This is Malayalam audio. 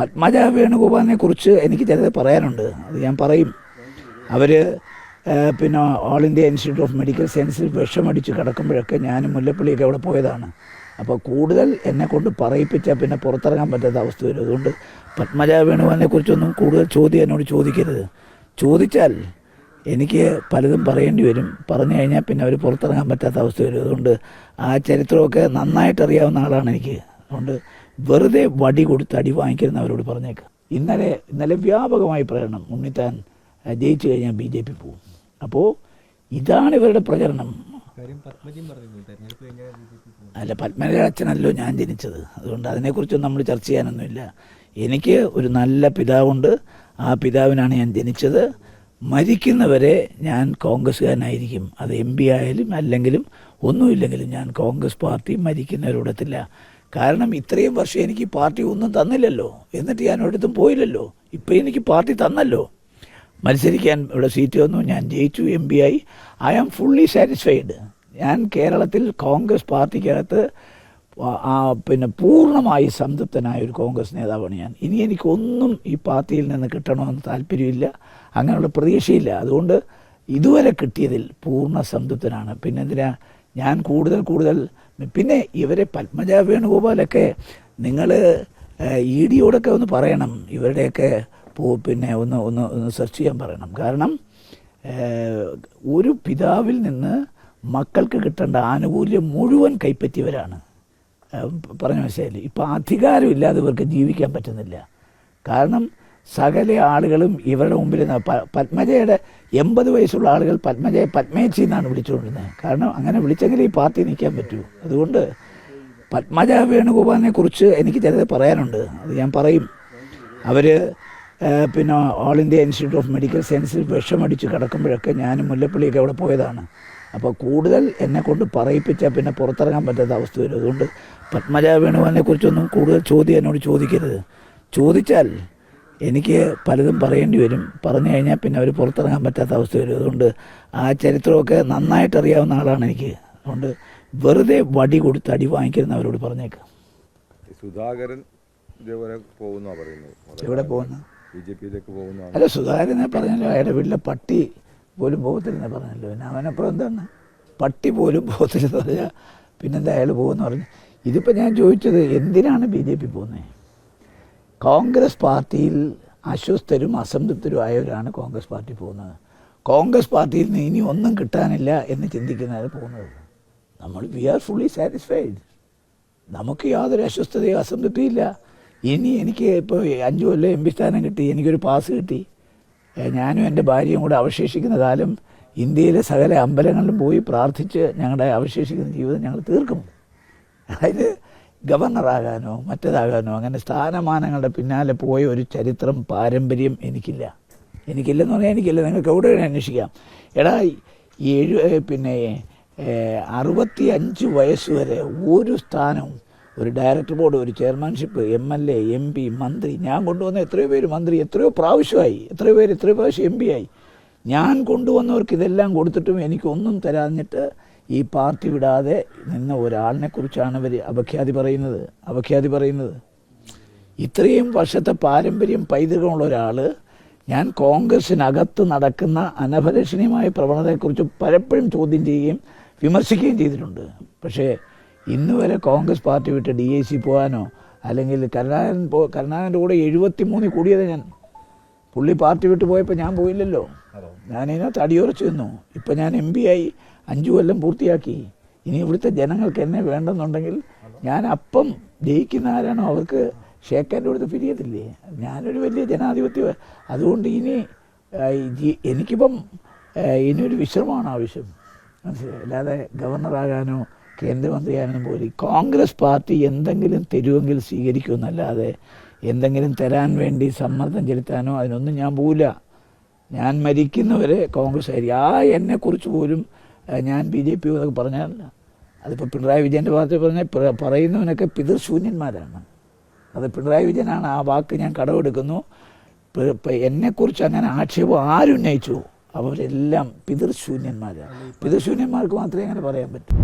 പത്മജ വേണുഗോപാലിനെ കുറിച്ച് എനിക്ക് ചിലത് പറയാനുണ്ട്. അത് ഞാൻ പറയും. അവർ പിന്നെ all India institute of medical സയൻസിൽ വിഷമടിച്ച് കിടക്കുമ്പോഴൊക്കെ ഞാനും മുല്ലപ്പള്ളിയൊക്കെ അവിടെ പോയതാണ്. അപ്പോൾ കൂടുതൽ എന്നെ കൊണ്ട് പറയിപ്പിച്ചാൽ പിന്നെ പുറത്തിറങ്ങാൻ പറ്റാത്ത അവസ്ഥ വരും. അതുകൊണ്ട് പത്മജ വേണുഗോപാലിനെ കുറിച്ചൊന്നും കൂടുതൽ ചോദ്യം എന്നോട് ചോദിക്കരുത്. ചോദിച്ചാൽ എനിക്ക് പലതും പറയേണ്ടി വരും. പറഞ്ഞു കഴിഞ്ഞാൽ പിന്നെ അവർ പുറത്തിറങ്ങാൻ പറ്റാത്ത അവസ്ഥ വരും. അതുകൊണ്ട് ആ ചരിത്രമൊക്കെ നന്നായിട്ട് അറിയാവുന്ന ആളാണ് എനിക്ക്. അതുകൊണ്ട് വെറുതെ വടി കൊടുത്ത് അടി വാങ്ങിക്കുന്നവരോട് പറഞ്ഞേക്കാം. ഇന്നലെ ഇന്നലെ വ്യാപകമായി പ്രകടനം ഉണ്ണിത്താൻ ജയിച്ചു കഴിഞ്ഞാൽ ബി ജെ പി പോകും. അപ്പോൾ ഇതാണ് ഇവരുടെ പ്രചരണം. അല്ല പത്മനാഭ അച്ഛനല്ലോ ഞാൻ ജനിച്ചത്. അതുകൊണ്ട് അതിനെക്കുറിച്ചൊന്നും നമ്മൾ ചർച്ച ചെയ്യാനൊന്നുമില്ല. എനിക്ക് ഒരു നല്ല പിതാവുണ്ട്. ആ പിതാവിനാണ് ഞാൻ ജനിച്ചത്. മരിക്കുന്നവരെ ഞാൻ കോൺഗ്രസ്സുകാരനായിരിക്കും. അത് എം പി ആയാലും അല്ലെങ്കിലും ഒന്നുമില്ലെങ്കിലും ഞാൻ കോൺഗ്രസ് പാർട്ടി മരിക്കുന്നവരോടത്തില്ല കാരണം ഇത്രയും വർഷം എനിക്ക് പാർട്ടി ഒന്നും തന്നില്ലല്ലോ. എന്നിട്ട് ഞാൻ ഒരിടത്തും പോയില്ലല്ലോ. ഇപ്പം എനിക്ക് പാർട്ടി തന്നല്ലോ. മത്സരിക്കാൻ ഇവിടെ സീറ്റ് വന്നു. ഞാൻ ജയിച്ചു എം പി ആയി. ഐ ആം ഫുള്ളി സാറ്റിസ്ഫൈഡ് ഞാൻ കേരളത്തിൽ കോൺഗ്രസ് പാർട്ടിക്കകത്ത് പിന്നെ പൂർണമായി സംതൃപ്തനായ ഒരു കോൺഗ്രസ് നേതാവാണ് ഞാൻ. ഇനി എനിക്കൊന്നും ഈ പാർട്ടിയിൽ നിന്ന് കിട്ടണമെന്ന് താല്പര്യമില്ല. അങ്ങനെയുള്ള പ്രതീക്ഷയില്ല. അതുകൊണ്ട് ഇതുവരെ കിട്ടിയതിൽ പൂർണ സംതൃപ്തനാണ്. പിന്നെ എന്തിനാ ഞാൻ കൂടുതൽ കൂടുതൽ പിന്നെ ഇവരെ പത്മജ വേണുഗോപാലൊക്കെ നിങ്ങൾ ഇ ഡിയോടൊക്കെ ഒന്ന് പറയണം. ഇവരുടെയൊക്കെ പോ പിന്നെ ഒന്ന് ഒന്ന് ഒന്ന് സെർച്ച് ചെയ്യാൻ പറയണം. കാരണം ഒരു പിതാവിൽ നിന്ന് മക്കൾക്ക് കിട്ടേണ്ട ആനുകൂല്യം മുഴുവൻ കൈപ്പറ്റിയവരാണ്. പറഞ്ഞ മനസ്സിലായില്ലേ? ഇപ്പം അധികാരമില്ലാതെ ഇവർക്ക് ജീവിക്കാൻ പറ്റുന്നില്ല. കാരണം സകല ആളുകളും ഇവരുടെ മുമ്പിൽ പത്മജയുടെ എൺപത് വയസ്സുള്ള ആളുകൾ പത്മജയെ പത്മേച്ചി എന്നാണ് വിളിച്ചുകൊണ്ടിരുന്നത്. കാരണം അങ്ങനെ വിളിച്ചെങ്കിൽ ഈ പാർട്ടി നിൽക്കാൻ പറ്റൂ. അതുകൊണ്ട് പത്മജ വേണുഗോപാലിനെ കുറിച്ച് എനിക്ക് ചിലത് പറയാനുണ്ട്. അത് ഞാൻ പറയും. അവർ പിന്നെ all India institute of medical സയൻസിൽ വിഷമടിച്ച് കിടക്കുമ്പോഴൊക്കെ ഞാനും മുല്ലപ്പള്ളിയൊക്കെ അവിടെ പോയതാണ്. അപ്പോൾ കൂടുതൽ എന്നെ കൊണ്ട് പറയിപ്പിച്ചാൽ പിന്നെ പുറത്തിറങ്ങാൻ പറ്റാത്ത അവസ്ഥ വരും. അതുകൊണ്ട് പത്മജ വേണുഗോപാലിനെ കുറിച്ചൊന്നും കൂടുതൽ ചോദ്യം എന്നോട് ചോദിക്കരുത്. ചോദിച്ചാൽ എനിക്ക് പലതും പറയേണ്ടി വരും. പറഞ്ഞു കഴിഞ്ഞാൽ പിന്നെ അവർ പുറത്തിറങ്ങാൻ പറ്റാത്ത അവസ്ഥ വരും അതുകൊണ്ട് ആ ചരിത്രമൊക്കെ നന്നായിട്ട് അറിയാവുന്ന ആളാണ് എനിക്ക്. അതുകൊണ്ട് വെറുതെ വടി കൊടുത്ത് അടി വാങ്ങിക്കുന്നവരോട് പറഞ്ഞേക്കാം. സുധാകരൻ ഇതേപോലെ പോകുന്ന പറയുന്നത്. എവിടെ പോകുന്നു? ബി ജെ പിയിലേക്ക് പോകുന്ന അല്ല സുധാകരനെ പറഞ്ഞല്ലോ അയാളുടെ വീട്ടിലെ പട്ടി പോലും പോകത്തില്ലെന്ന് പറഞ്ഞല്ലോ. പിന്നെ അവനപ്പുറം എന്താണ്? പട്ടി പോലും പോകത്തില്ലെന്ന് പറഞ്ഞാൽ പിന്നെന്താ അയാൾ പോകുമെന്ന് പറഞ്ഞു? ഇതിപ്പോൾ ഞാൻ ചോദിച്ചത് എന്തിനാണ് ബി ജെ പി പോകുന്നത് കോൺഗ്രസ് പാർട്ടിയിൽ അസ്വസ്ഥരും അസംതൃപ്തരും ആയവരാണ് കോൺഗ്രസ് പാർട്ടി പോകുന്നത്. കോൺഗ്രസ് പാർട്ടിയിൽ നിന്ന് ഇനി ഒന്നും കിട്ടാനില്ല എന്ന് ചിന്തിക്കുന്നവർ പോകുന്നത്. നമ്മൾ വി ആർ ഫുള്ളി സാറ്റിസ്ഫൈഡ്. നമുക്ക് യാതൊരു അസ്വസ്ഥതയോ അസംതൃപ്തിയില്ല ഇനി എനിക്ക് ഇപ്പോൾ അഞ്ചു കൊല്ലം എം പി സ്ഥാനം കിട്ടി എനിക്കൊരു പാസ് കിട്ടി. ഞാനും എന്റെ ഭാര്യയും കൂടെ അവശേഷിക്കുന്ന കാലം ഇന്ത്യയിലെ സകല അമ്പലങ്ങളിലും പോയി പ്രാർത്ഥിച്ച് ഞങ്ങളുടെ അവശേഷിക്കുന്ന ജീവിതം ഞങ്ങൾ തീർക്കും. അതായത് ഗവർണറാകാനോ മറ്റേതാകാനോ അങ്ങനെ സ്ഥാനമാനങ്ങളുടെ പിന്നാലെ പോയ ഒരു ചരിത്രം പാരമ്പര്യം എനിക്കില്ല. എനിക്കില്ലെന്ന് പറഞ്ഞാൽ എനിക്കില്ല. നിങ്ങൾക്ക് എവിടെ അന്വേഷിക്കാം. എടാ ഏഴ് പിന്നെ അറുപത്തി അഞ്ച് വയസ്സ് വരെ ഒരു സ്ഥാനവും ഒരു ഡയറക്ടർ ബോർഡ് ഒരു chairmanship M L A M P മന്ത്രി. ഞാൻ കൊണ്ടുവന്ന എത്രയോ പേര് മന്ത്രി എത്രയോ പ്രാവശ്യമായി എത്രയോ പേര് എത്രയോ പ്രാവശ്യം എം പി ആയി. ഞാൻ കൊണ്ടുവന്നവർക്ക് ഇതെല്ലാം കൊടുത്തിട്ടും എനിക്കൊന്നും തരാഞ്ഞിട്ട് ഈ പാർട്ടി വിടാതെ നിന്ന ഒരാളിനെ കുറിച്ചാണ് ഇവർ അപഖ്യാതി പറയുന്നത്. അപഖ്യാതി പറയുന്നത്. ഇത്രയും വർഷത്തെ പാരമ്പര്യം പൈതൃകമുള്ള ഒരാൾ ഞാൻ കോൺഗ്രസ്സിനകത്ത് നടക്കുന്ന അനഭലഷണീയമായ പ്രവണതയെക്കുറിച്ച് പലപ്പോഴും ചോദ്യം ചെയ്യുകയും വിമർശിക്കുകയും ചെയ്തിട്ടുണ്ട്. പക്ഷേ ഇന്ന് വരെ കോൺഗ്രസ് പാർട്ടി വിട്ട് ഡി ഐ സി പോകാനോ അല്ലെങ്കിൽ കരുണാകരൻ പോ കരുണാകരന്റെ കൂടെ എഴുപത്തി മൂന്നിൽ കൂടിയത് ഞാൻ പുള്ളി പാർട്ടി വിട്ട് പോയപ്പോൾ ഞാൻ പോയില്ലല്ലോ. ഞാൻ ഇതിനകത്ത് അടിയുറച്ചു നിന്നു. ഇപ്പം ഞാൻ എം പി ആയി. അഞ്ചു കൊല്ലം പൂർത്തിയാക്കി. ഇനി ഇവിടുത്തെ ജനങ്ങൾക്ക് എന്നെ വേണ്ടെന്നുണ്ടെങ്കിൽ ഞാൻ അപ്പം ജയിക്കുന്ന ആരാണോ അവർക്ക് ഷേക്കാന്റെ അടുത്ത് പിരിയത്തില്ലേ ഞാനൊരു വലിയ ജനാധിപത്യ അതുകൊണ്ട് ഇനി എനിക്കിപ്പം ഇനിയൊരു വിശ്രമമാണ് ആവശ്യം. മനസ്സിലായി? അല്ലാതെ ഗവർണറാകാനോ കേന്ദ്രമന്ത്രിയാകാനോ പോലെ കോൺഗ്രസ് പാർട്ടി എന്തെങ്കിലും തരുമെങ്കിൽ സ്വീകരിക്കുമെന്നല്ലാതെ എന്തെങ്കിലും തരാൻ വേണ്ടി സമ്മർദ്ദം ചെലുത്താനോ അതിനൊന്നും ഞാൻ പോവില്ല. ഞാൻ മരിക്കുന്നവരെ കോൺഗ്രസ് ആയിരിക്കും ആ എന്നെക്കുറിച്ച് പോലും ഞാൻ ബി ജെ പി എന്നൊക്കെ പറഞ്ഞാൽ അതിപ്പോൾ പിണറായി വിജയന്റെ ഭാഗത്ത് പറഞ്ഞാൽ പറയുന്നവനൊക്കെ പിതൃശൂന്യന്മാരാണ്. അത് പിണറായി വിജയനാണ്. ആ വാക്ക് ഞാൻ കടമെടുക്കുന്നു. എന്നെക്കുറിച്ച് അങ്ങനെ ആക്ഷേപം ആരുന്നയിച്ചു അവരെല്ലാം പിതൃശൂന്യന്മാരാണ്. പിതൃശൂന്യന്മാർക്ക് മാത്രമേ അങ്ങനെ പറയാൻ പറ്റൂ.